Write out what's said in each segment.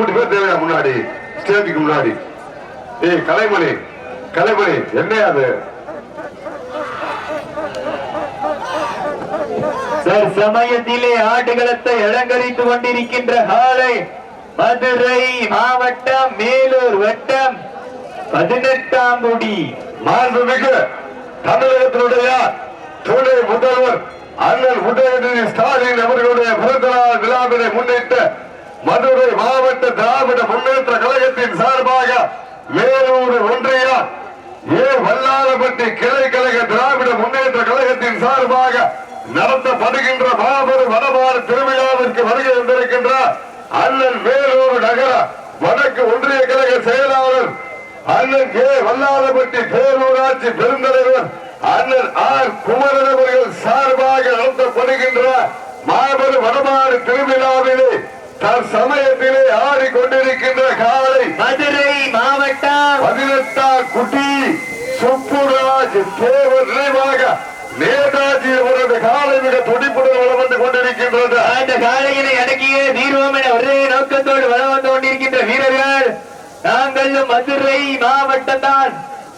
மூணு பேர் தேவையா முன்னாடி? ஸ்டேஜுக்கு முன்னாடி. ஏய் கலைமணி கலைமணி என்ன அது? சார் சமயத்திலே ஆடுகளத்தை அலங்கரித்து கொண்டிருக்கின்ற காலை மதுரை மாவட்டம் மேலூர் வட்டம் பதினெட்டாம் குடி. மாண்புமிகு தமிழகத்தினுடைய துணை முதல்வர் அண்ணல் உதயநிதி ஸ்டாலின் அவர்களுடைய பிறந்தநாள் விழாவினை முன்னிட்டு மதுரை மாவட்ட திராவிட முன்னேற்ற கழகத்தின் சார்பாக வேலூர் ஒன்றிய ஏ. வல்லாரப்பட்டி கிளை கழக திராவிட முன்னேற்ற கழகத்தின் சார்பாக நடத்தப்படுகின்ற மாபெரும் வடமாறு திருவிழாவிற்கு வருகை வந்திருக்கின்ற அண்ணன் வேலூர் நகர வடக்கு ஒன்றிய கழக செயலாளர் அண்ணன் கே வல்லாரப்பட்டி பேரூராட்சி பெருந்தலைவர் அண்ணன் ஆர். குமரன் அவர்கள் சார்பாக நடத்தப்படுகின்ற மாபெரும் வடமாறு திருவிழாவிலே தற்சமயத்திலே ஆடிக்கொண்டிருக்கின்ற காலை மதுரை மாவட்டம் பதினெட்டாம் குட்டி சுப்புராஜ் தேவர் நினைவாக நேதாஜி அவரது காலை மிக துடிப்புடன் வளம் வந்து கொண்டிருக்கின்றது. அந்த காலையினை அடக்கிய தீர்வோம் என ஒரே நோக்கத்தோடு வளம் வந்து கொண்டிருக்கின்ற வீரர்கள் நாங்களும் மதுரை மாவட்டம் தான்.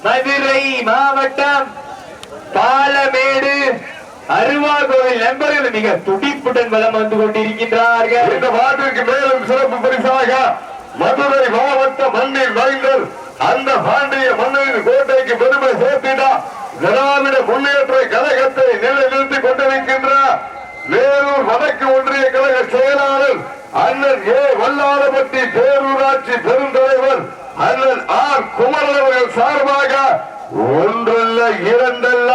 மதுரை மாவட்டம் பாலமேடு அருவா கோவில் நண்பர்கள் மிக துடிப்புடன் வளம் வந்து கொண்டிருக்கின்றார்கள். இந்த பாட்டிற்கு மேலும் சிறப்பு பரிசாக மதுரை மாவட்ட மண்ணில் மைந்தர் அந்த பாண்டிய மன்னரின் கோட்டைக்கு பெருமை சேர்த்திட திராவிட முன்னேற்ற கழகத்தை நிலைநிறுத்திக் கொண்டிருக்கின்ற வேலூர் வடக்கு ஒன்றிய கழக செயலாளர் அண்ணன் ஏ. வல்லாரப்பட்டி பேரூராட்சி பெருந்தலைவர் அண்ணன் ஆர். குமரன் அவர்கள் சார்பாக ஒன்றல்ல இரண்டல்ல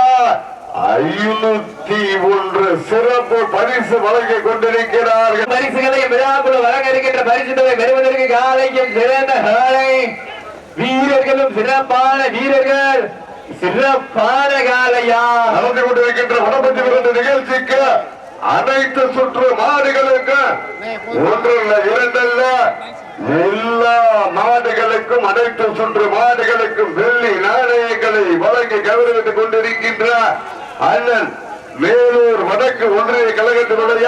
ஐநூத்தி ஒன்று சிறப்பு பரிசு வழங்கிக் கொண்டிருக்கிறார்கள். பரிசுகளை விழாக்குழு வழங்க இருக்கின்ற பரிசு தொகை பெறுவதற்கு காலையும் சிறந்த காலை. வீரர்களும் சிறப்பான வீரர்கள். சிறப்பான காலையா. நடந்து கொண்டிருக்கின்ற வடபஞ்சி விருது நிகழ்ச்சிக்கு அனைத்து சுற்று மாடுகளுக்கு ஒன்றல்ல இரண்டல்ல எல்லா மாடுகளுக்கும் அனைத்து சுற்று மாடுகளுக்கும் வெள்ளி நாணயங்களை வழங்கி கௌரவித்துக் கொண்டிருக்கின்ற அண்ணன் வேலூர் வடக்கு ஒன்றிய கழகத்தினுடைய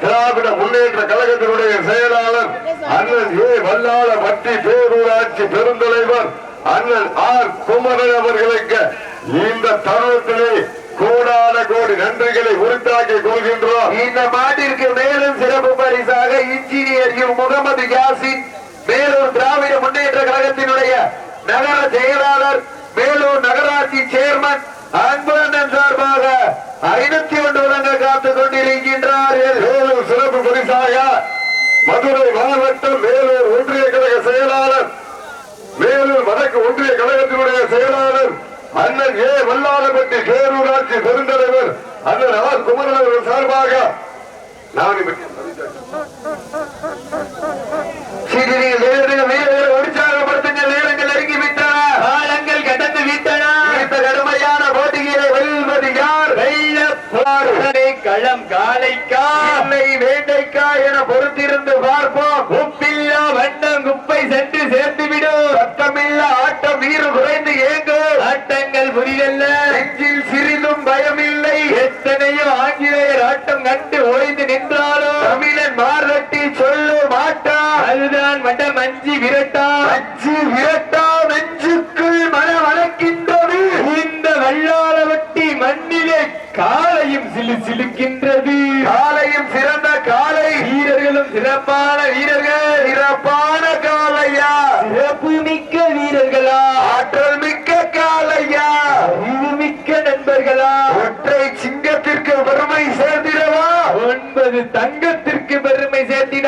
திராவிட முன்னேற்ற கழகத்தினுடைய செயலாளர் அண்ணன் ஏ. வல்லாள பட்டி பேரூராட்சி பெருந்தலைவர் அண்ணன் ஆர். குமரன் அவர்களுக்கு இந்த தருணத்திலே கோடான கோடி நன்றிகளை உரித்தாக்கிக் கொள்கின்றோம். இந்த மாட்டிற்கு மேலும் சிறப்பு பரிசாக இன்ஜினியர் யு. முகமது யாசின் மேலூர் திராவிட முன்னேற்ற கழகத்தினுடைய நகர செயலாளர் மேலூர் நகராட்சி சேர்மன் அன்பண்ணன் சார்பாக ஐநூத்தி ஒன்று வழங்க காத்துக் கொண்டிருக்கின்றார்கள். சிறப்பு பரிசாக மதுரை மாவட்டம் வேலூர் ஒன்றிய கழக செயலாளர் வேலூர் வடக்கு ஒன்றிய கழகத்தினுடைய செயலாளர் அண்ணன் ஏ. வல்லாளப்பட்டி பேரூராட்சி பெருந்தலைவர் அண்ணன் ஆர். குமரன் அவர்கள் சார்பாக நான் சிறிய வீரர்கள் வீரர்களை உற்சாகப்படுத்துங்க நேரங்கள் நெருங்கி விட்டன காலங்கள் கடந்து விட்டன இந்த கடுமையான போட்டிகளை வெல்வது யார் வெல்ல போரை களம் காலைக்கா. இல்லை வேட்டைக்கா என பொறுத்திருந்து பார்ப்போம். உப்பில்லா வண்ணம் குப்பை சென்று சேர்ந்து விடும் சத்தமில்லா ஆட்டம் வீறு குறைந்து ஏங்கு ஆட்டங்கள் புரியல்ல நெஞ்சில் சிறிதும் பயமில்லை எத்தனையோ ஆங்கிலேயர் ஆட்டம் கண்டு ஓய்ந்து நின்றாலும் தமிழன் மார்கட்டி சொல்லு மாட்டா அதுதான் வட்டம் அஞ்சு விரட்டா அஞ்சு விரட்டா நெஞ்சுக்குள் மனம் வளர்க்கின்றது இந்த வல்லாளவட்டி மண்ணிலே காலையும் சிலு சிலுக்கின்றது காலையும் சிறந்த காலை வீரர்களும் சிறப்பான வீரர்கள் சிறப்பான காலையா சிறப்பு மிக்க வீரர்களா ஆற்றல் மிக்க காலையா அறிவு மிக்க நண்பர்களா ஒற்றை சிங்கத்திற்கு பெருமை சேர்த்திடவா ஒன்பது தங்கத்திற்கு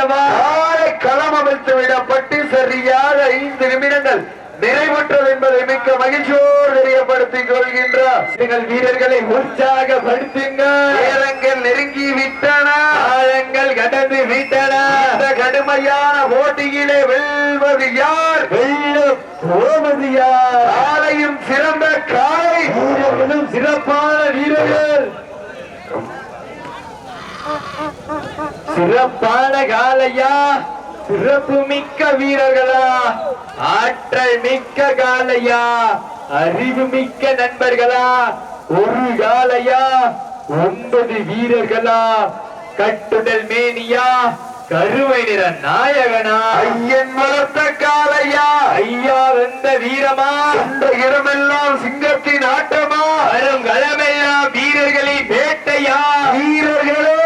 காலை களம் அமைத்து விடப்பட்டு சரியாக ஐந்து நிமிடங்கள் நிறைவுற்றது என்பதை மிக்க மகிழ்ச்சியோடு தெரியப்படுத்திக் கொள்கின்றார். நீங்கள் வீரர்களை உற்சாகப்படுத்துங்க நேரங்கள் நெருங்கி விட்டன. ஆழங்கள் கடந்து விட்டன. இந்த கடுமையான போட்டியிலே வெல்வது யார்? வெல்ல போவது யார்? காலையும் சிறந்த காலை. வீரர்களும் சிறப்பான வீரர்கள். சிறப்பான காலையா? சிறப்பு மிக்க வீரர்களா? ஆற்றல் மிக்க காலையா? அறிவு மிக்க நண்பர்களா? ஒரு காலையா? ஒன்பது வீரர்களா? கட்டுடல் மேனியா? கருமை நிற நாயகனா? ஐயன் வளர்த்த காலையா? ஐயா வந்த வீரமா? இந்த இடமெல்லாம் சிங்கத்தின் ஆட்டமா? வரும் களமெல்லாம் வீரர்களின் வேட்டையா? வீரர்களே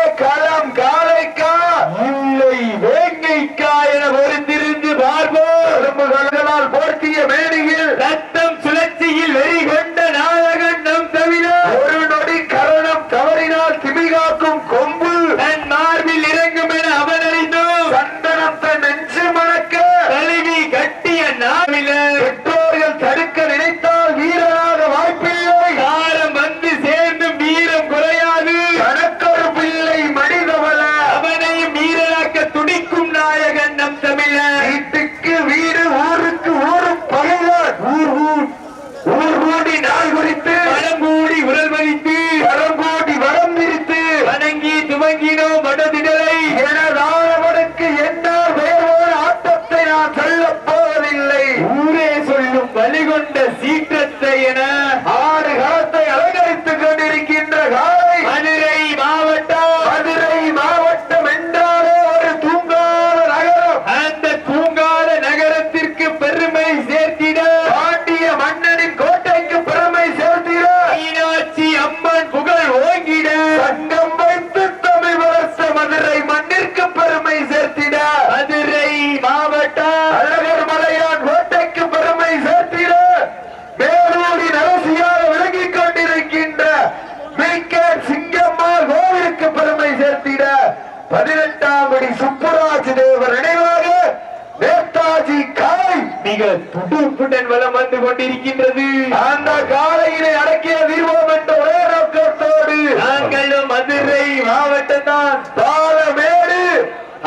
துடுப்புடன் வலம் வந்து கொண்டிருக்கின்றது. அந்த காலையினை அடக்கிய வீர்வோம் என்ற ஒரே நோக்கத்தோடு நாங்களும் மதுரை மாவட்டம் தான் பாலமேடு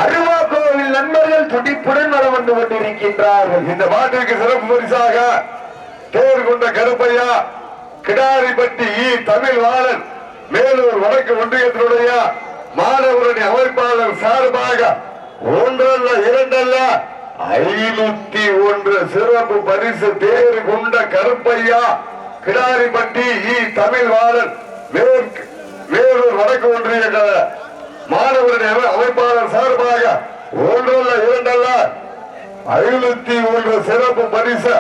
அருவா கோவில் நண்பர்கள் துடிப்புடன் வளம் வந்து கொண்டிருக்கின்றார்கள். இந்த மாட்டிற்கு சிறப்பு பரிசாக தேர் கொண்ட கருப்பையா கிடாரிப்பட்டி ஈ தமிழ் வாழன் மேலூர் வடக்கு ஒன்றியத்தினுடைய மாணவரணி அமைப்பாளர் சார்பாக ஒன்றல்ல இரண்டல்ல ஐநூத்தி ஒன்று சிறப்பு பரிசு தேர் கொண்ட கருப்பையா கிடாரிப்பட்டி இ தமிழ் வாழன் மேற்கு வேலூர் வடக்கு ஒன்றிய க- மாணவருடைய அமைப்பாளர் சார்பாக ஒன்றல்ல இரண்டல்ல ஐநூத்தி ஒன்று சிறப்பு பரிசு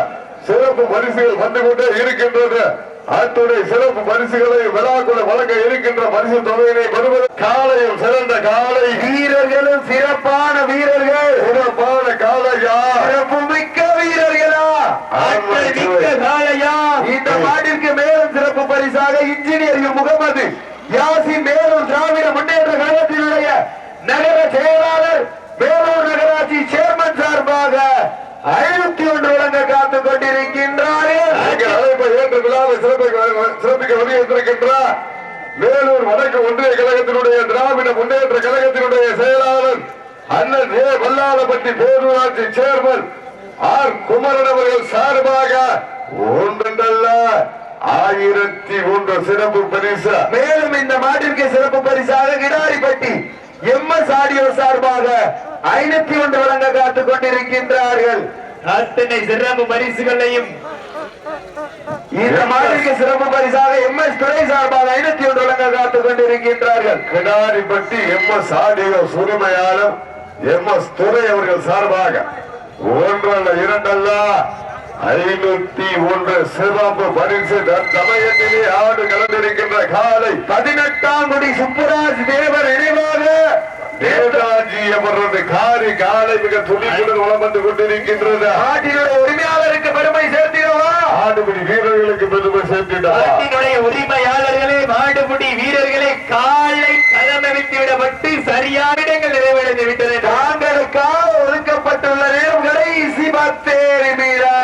சிறப்பு பரிசுகள் வந்து கொண்டே இருக்கின்றது. அத்துடைய சிறப்பு பரிசுகளை விழாக்குள்ள வழங்க இருக்கின்ற பரிசு தொகையினை பெறுவது காலையும் சிறந்த காலை. வீரர்களும் சிறப்பான வீரர்கள். சிறப்பான காலையா சிறப்பு மிக்க வீரர்களா? மிக்க இந்த மாட்டிற்கு மேலும் சிறப்பு பரிசாக இன்ஜினியர் முகமது யாசின் மேலூர் திராவிட முன்னேற்ற கழகத்தினுடைய நகர செயலாளர் வேலூர் நகராட்சி சேர்மன் சார்பாக ஐநூத்தி ஒன்று வழங்க காத்துக் கொண்டிருக்கின்றார்கள் அழைப்பை ஏற்று விழாவை சிறப்பிக்க சிறப்பிக்க வருகின்றிருக்கின்றார் வேலூர் வடக்கு ஒன்றிய கழகத்தினுடைய திராவிட முன்னேற்ற கழகத்தினுடைய செயலாளர் அண்ணன் ஏ. வல்லாளப்பட்டி பேரூராட்சி சேர்மன் ஆர். குமரன் அவர்கள் சார்பாக ஒன்றல்ல ஆயிரத்தி ஒன்று சிறப்பு பரிசு. மேலும் இந்த மாட்டிற்கு சிறப்பு பரிசாக கிடாரிப்பட்டி எம் எஸ் ஆடியோ சார்பாக ஐநூத்தி ஒன்று வழங்க காத்துக் கொண்டிருக்கின்றார்கள். அத்தனை சிறப்பு பரிசுகளையும் இந்த மாட்டிற்கு சிறப்பு பரிசாக எம் எஸ் துறை சார்பாக ஐநூத்தி ஒன்று வழங்க காத்துக் கொண்டிருக்கின்றார்கள். கிடாரிப்பட்டி எம் எஸ் ஆடியோ உரிமையாளர் எம் எஸ் துறை அவர்கள் சார்பாக ஒன்றல்ல இரண்டல்ல ஐநூத்தி ஒன்று சிறப்பு பரிசு சமயத்திலே ஆடு கலந்திருக்கின்ற காலை பதினெட்டாம் குடி சுப்புராஜ் தேவர் நினைவாக நேதாஜி அவரது காரி காலை மிக துணிப்புடன் வளம் வந்து கொண்டிருக்கின்றது. ஆட்டினுடைய உரிமையாளருக்கு பெருமை சேர்த்திடவா ஆடுபிடி வீரர்களுக்கு பெருமை சேர்த்திடவா நாட்டினுடைய உரிமையாளர்களே மாடுபிடி வீரர்களே காலை களமவித்து விடப்பட்டு சரியான இடங்கள் நிறைவடைந்து விட்டது தாங்களுக்காக ஒதுக்கப்பட்டுள்ள நேரம் கடைசி பத்து நிமிடம்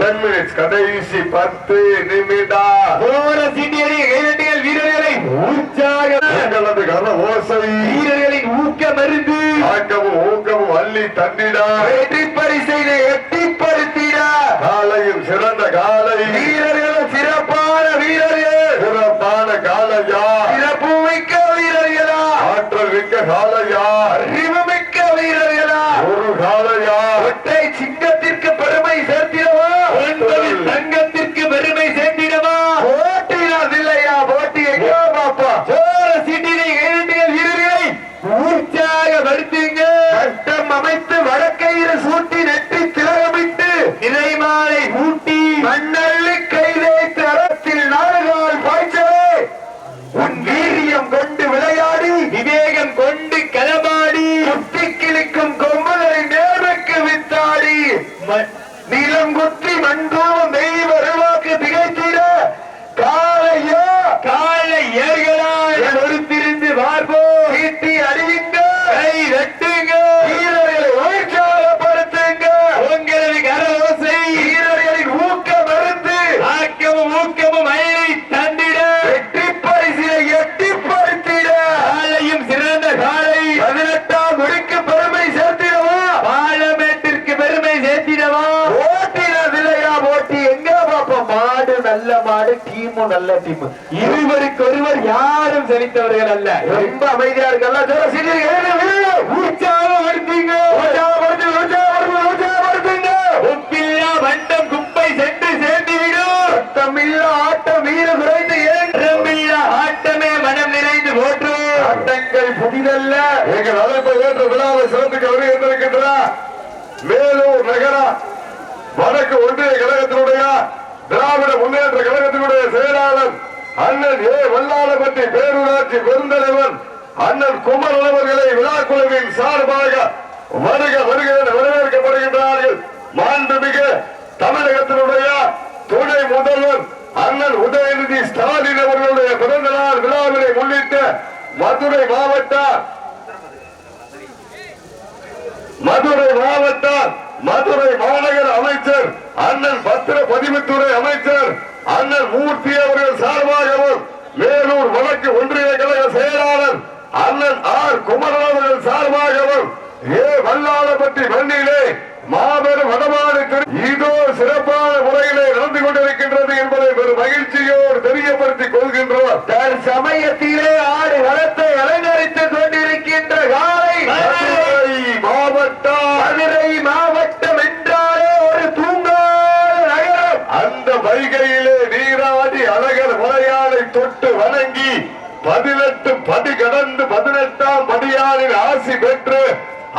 டென் மினிட்ஸ் கடைசி பத்து நிமிடம். போற சீட்டியறிய கைதட்டிகள் வீரர்களை உற்சாக எங்களது கன ஓசை. வீரர்களின் ஊக்க மருந்து. ஆக்கமும் ஊக்கமும் அள்ளி தந்திட வெற்றி பரிசையை எட்டிப்படுத்திட But மாடு நல்ல மாடு டீமும் நல்ல டீம். இருவருக்கு ஒருவர் யாரும் செலுத்தவர்கள் அல்ல. ரொம்ப அமைதியா இருக்கல்ல உப்பில்லா வண்டம் குப்பை சென்று சேர்ந்துவிடும். சத்தமில்ல ஆட்டம் வீர குறைந்து ஏன்? இடமில்லா ஆட்டமே மனம் நிறைந்து போற்றுவோம் ஆட்டங்கள் புதிதல்ல. எங்கள் அழைப்பை ஏற்ற விழாவை சிறப்புக்கு இருந்திருக்கின்றார் மேலூர் நகர வடக்கு ஒன்றிய கழகத்தினுடைய திராவிட முன்னேற்ற கழகத்தினுடைய செயலாளர் அண்ணன் ஏ வல்லாளப்பட்டி பேரூராட்சி பெருந்தலைவன் அண்ணன் குமரன் அவர்களை விழாக்குழுவின் சார்பாக வருக வருக என வரவேற்கப்படுகின்றார்கள். மாண்புமிகு தமிழகத்தினுடைய துணை முதல்வர் அண்ணன் உதயநிதி ஸ்டாலின் அவர்களுடைய பிறந்த நாள் விழாவினை முன்னிட்டு மதுரை மாவட்ட மதுரை மாவட்ட மதுரை மாநகர அமைச்சர் அண்ணன் பத்திர பதிவுத்துறை அமைச்சர் அண்ணன் மூர்த்தி அவர்கள் சார்பாகவும் மேலூர் வழக்கு ஒன்றிய கழக செயலாளர் அண்ணன் ஆர் குமரன் அவர்கள் சார்பாகவும் ஏ வல்லாளப்பட்டி மண்ணிலே மாபெரும் வடமாடு திரு- இதோ சிறப்பான முறையிலே நடந்து கொண்டிருக்கின்றது என்பதை பெரும் மகிழ்ச்சியோடு தெரியப்படுத்திக் கொள்கின்றோம் சமயத்திலே ஆடு வளத்தை அலங்கரித்துக் கொண்டிருக்கின்ற காலை மதுரை மாவட்டம் மதுரை மாவட்டம் என்றாலே ஒரு தூங்காத நகரம் அந்த வைகையிலே நீராடி அழகர் மலையாளை தொட்டு வணங்கி பதினெட்டு படி கடந்து பதினெட்டாம் படியாரின் ஆசி பெற்று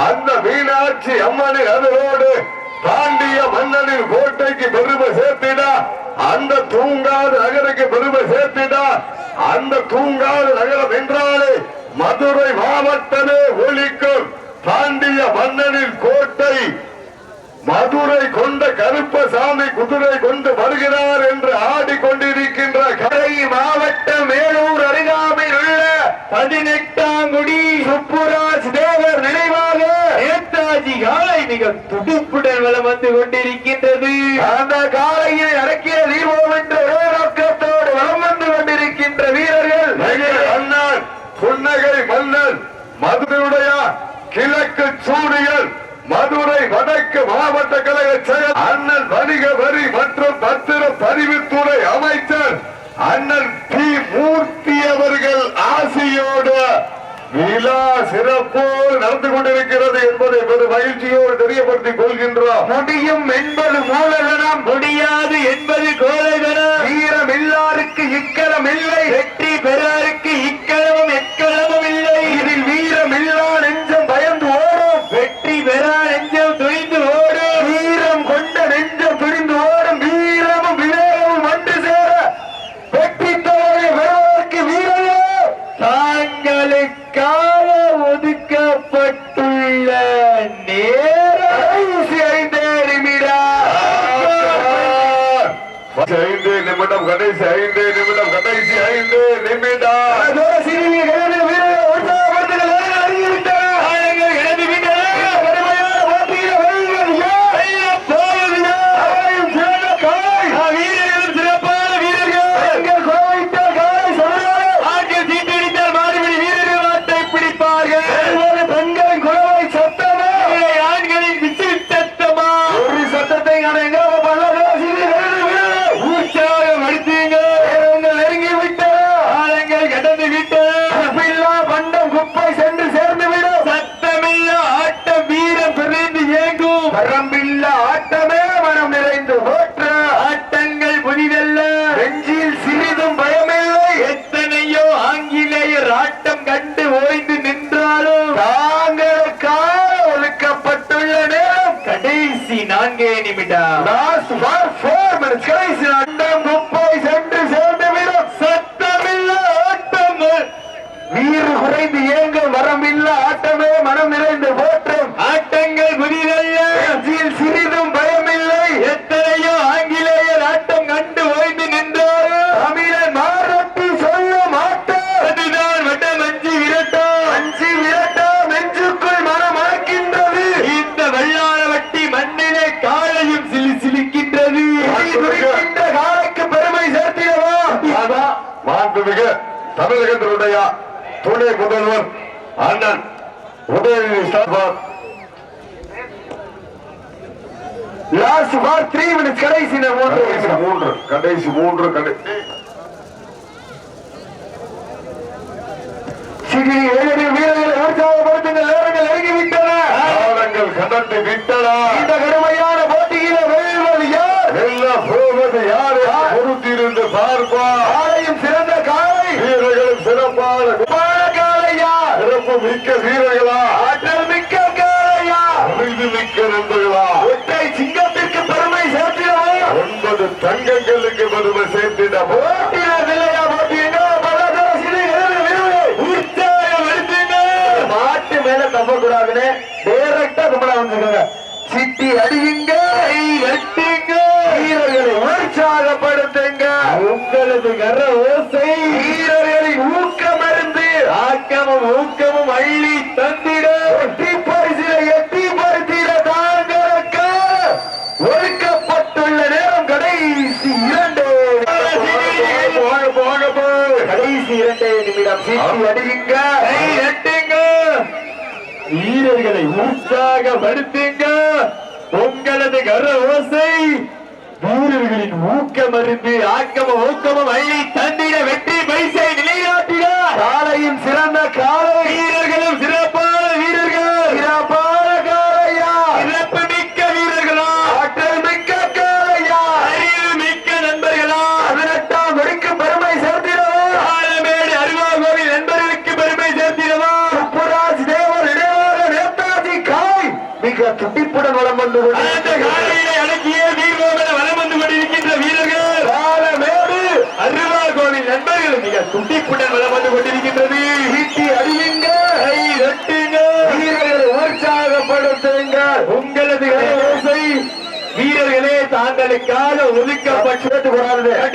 அந்த மீனாட்சி அம்மனின் அதனோடு பாண்டிய மன்னனின் கோட்டைக்கு பெருமை சேர்த்திட. அந்த தூங்காத நகருக்கு பெருமை சேர்த்திட. அந்த தூங்காத நகரம் என்றாலே மதுரை மாவட்டமே ஒழிக்கும். பாண்டிய மன்னனின் கோட்டை மதுரை கொண்ட கருப்பசாமி குதிரை கொண்டு வருகிறார் என்று ஆடிக்கொண்டிருக்கின்ற கரை மாவட்ட மேலூர் அருகாமையில் உள்ள பதினெட்டாம் குடி சுப்புராஜ் தேவர் நினைவாக நேதாஜி காலை மிக துடிப்புடன் வலம் வந்து கொண்டிருக்கின்றது. அந்த காலையை அடக்கிய தீர்வோம் என்ற ஒரே நோக்கத்தோடு வலம் வந்து கொண்டிருக்கின்ற வீரர்கள் மன்னன் புன்னகை மன்னன் மதுரையுடைய கிழக்கு சூரியன் மதுரை வடக்கு மாவட்ட கழக செயல் அண்ணன் வணிக வரி மற்றும் பத்திர பதிவுத்துறை அமைச்சர் அண்ணன் பி. மூர்த்தி அவர்கள் ஆசியோடு விழா சிறப்போடு நடந்து கொண்டிருக்கிறது என்பதை பெரும் மகிழ்ச்சியோடு தெரியப்படுத்திக் கொள்கின்றோம். முடியும் என்பது மூலதனம். முடியாது என்பது கோலைதனம் வீரம் இல்லாருக்கு இக்கரம் இல்லை வெற்றி பெறாருக்கு இக்களவும் ஐந்து நிமிடம் கடைசி ஐந்து நிமிடம் கடைசி ஐந்து நிமிடம் காலங்கள் கடந்து விட்டன. வெல்லப் போவதில்லை. வீரர்களும் சிறப்பான வீரர்கள் ஆட்கள் சீட்டடித்தால் மாறுபடி வீரர்கள் ஆட்டை பிடிப்பார்கள் இதை ஆண்களின் விசிட்டத்தமா உற்சாகம் அடித்தீங்க காலங்கள் கடந்து விட்டன குப்பை சென்று சேர்ந்து விடும் சத்தமில்ல ஆட்டம் வீரம் பிறந்து இயங்கும் வரம்பில்ல ஆட்டமே மனம் நிறைந்து போற்ற ஆட்டங்கள் புதிதல்ல நெஞ்சில் சிறிதும் பயமில்லை எத்தனையோ ஆங்கிலேயர் ஆட்டம் கண்டு ஓய்ந்து நின்றாலும் தாங்களுக்காக ஒதுக்கப்பட்டுள்ள நேரம் கடைசி நான்கே நிமிடம் லாஸ்ட் ஃபார் ஃபோர் மினிட்ஸ் கடைசி அண்டம் குப்பை சென்று சேர்ந்து விடும் சத்தமில்ல ஆட்டம் வீறு குறைந்து இயங்கும் வரமில்ல ஆட்டமே மனம் நிறைந்து போற்றும் ஆட்டங்கள் புதிதல்ல நெஞ்சில் சிறிதும் பயம் துணை முதல்வர் அண்ணன் Udhayanidhi Stalin. Last for three minutes கடைசி மூன்று கடைசி மூன்று கடைசி மூன்று வீரர்களை உற்சாகப்படுத்துங்கள். நேரங்கள் நெருங்கிவிட்டன காலங்கள் கடந்து விட்டனா. இந்த கடுமையான போட்டியில வெல்வது யார்? வெல்ல போவது யாரு? பொறுத்திருந்து பார்ப்பா காலையும் சிறந்த காலை வீரர்களும் சிறப்பான காலையா சிறப்பு மிக்க வீரர்களா? ஆற்றல் மிக்க காலையா அறிவு மிக்க நண்பர்களா? ஒற்றை சிங்கத்திற்கு பெருமை சேர்த்திடவா? ஒன்பது தங்கங்களுக்கு பெருமை சேர்த்திட போட்டியில விலையா போட்டியில பல தரசிலே ஏழு வீரர்கள் உற்சாகம் எடுத்துங்க மாட்டு மேல தப்ப கூடாதுன்னு டைரக்டா கும்பலா வந்துருக்காங்க. சிட்டி அடியுங்க. கை வெட்டுங்க. வீரர்களை உற்சாகப்படுத்துங்க. உங்களது கர ஓசை. ஆக்கமும் ஊக்கமும் அள்ளி தந்திட. எட்டி பரிசில எட்டி பரிசில தாங்களுக்கு ஒதுக்கப்பட்டுள்ள நேரம் கடைசி இரண்டு. கடைசி இரண்டே நிமிடம். சீட்டி அடியுங்க. கை எட்டுங்க வீரர்களை உற்சாகப்படுத்துங்க. உங்களது கர ஓசை வீரர்களின் ஊக்கம் அருந்து ஆக்கமும் ஊக்கமும் அள்ளி தந்திட வெற்றி பரிசை நிலைநாட்டிட காலையும் சிறந்த காலை. வீரர்களும் சிறப்பான வீரர்கள். சிறப்பான காலையா. சிறப்பு மிக்க வீரர்களா. ஆற்றல் மிக்க காலையா. அறிவு மிக்க நண்பர்களா. பதினெட்டாம் வெடிக்கு பெருமை சேர்த்திடவா. ஆலமேடு அருவாகோவில் நண்பர்களுக்கு பெருமை சேர்த்திடவா. சுப்புராஜ் தேவர் இடையாக நேதாஜி காய். மிக துடிப்புடன் வளம் வந்து அந்த காலையிலே அடக்கிய வீரர்கள் வளம் வந்து கொண்டிருக்கின்ற வீரர்கள் ஆலமேடு நண்பர்கள் மிக துடிப்புடன் வளம் வந்து கொண்டிருக்கின்றது. ஈட்டி அடியுங்க கை வெட்டுங்க. வீரர்களை உற்சாகப்படுத்துங்க உங்களது ஓசை வீரர்களே தாங்களுக்காக ஒதுக்கப்பட்டு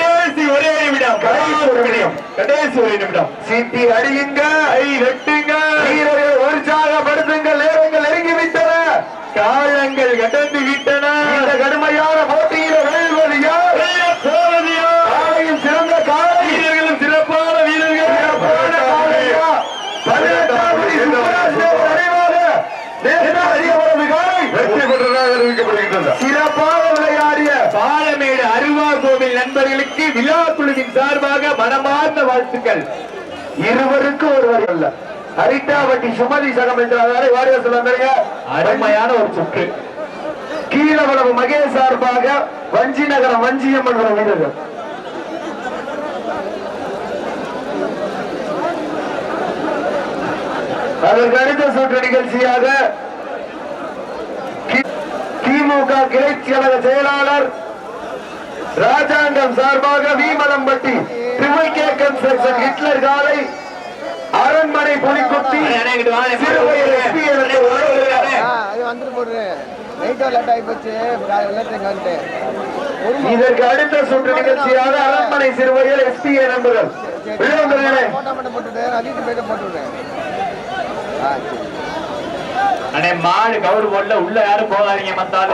கடைசி ஒரே நிமிடம். கடைசி ஒரு நிமிடம். கடைசி ஒரு நிமிடம். சீட்டி அடியுங்க கை வெட்டுங்க. வீரர்கள் உற்சாகப்படுத்துங்க நேரங்கள் நெருங்கி விட்டன காலங்கள் கடந்து விட்டன. இந்த கடுமையான வெல்வது யார் போவது யார் காலையும் சிறந்த காலை வீரர்களும் சிறப்பான வீரர்கள் சிறப்பான காலையா பதினெட்டாம் படி சுப்பராஜ் தேவர் அறிவாக நேதாஜி அவரது காலை வெற்றி பெற்றதாக அறிவிக்கப்படுகின்றது சிறப்பாக விளையாடிய பாலமேடு அருவா கோவில் நண்பர்களுக்கு விழா குழுவின் சார்பாக மனமார்ந்த வாழ்த்துக்கள். இருவருக்கும் ஒருவர் அல்ல. ஹரிட்டாவட்டி சுமதி சகம் என்ற வாரிய சொல்லுங்க அருமையான ஒரு சுற்று கீழவளவு மகேஷ் சார்பாக வஞ்சி நகரம் வஞ்சியம்மன் வர வீரர்கள். அதற்கு அடுத்த சுற்று நிகழ்ச்சியாக திமுக கிளைச் செயலாளர் ராஜாங்கம் சார்பாக வீமலம்பட்டி கே கன்ஸ்ட்ரக்ஷன் ஹிட்லர் காலை அரண்மனை புலிக்குத்தி இதற்கு அடுத்த சுற்று நிகழ்ச்சியாக அரண்மனை சிறுவயல் எஸ்பிஏ நண்பர்கள் மாடு கவுரு போடல உள்ள யாரும் போகாதீங்க மத்தாலும்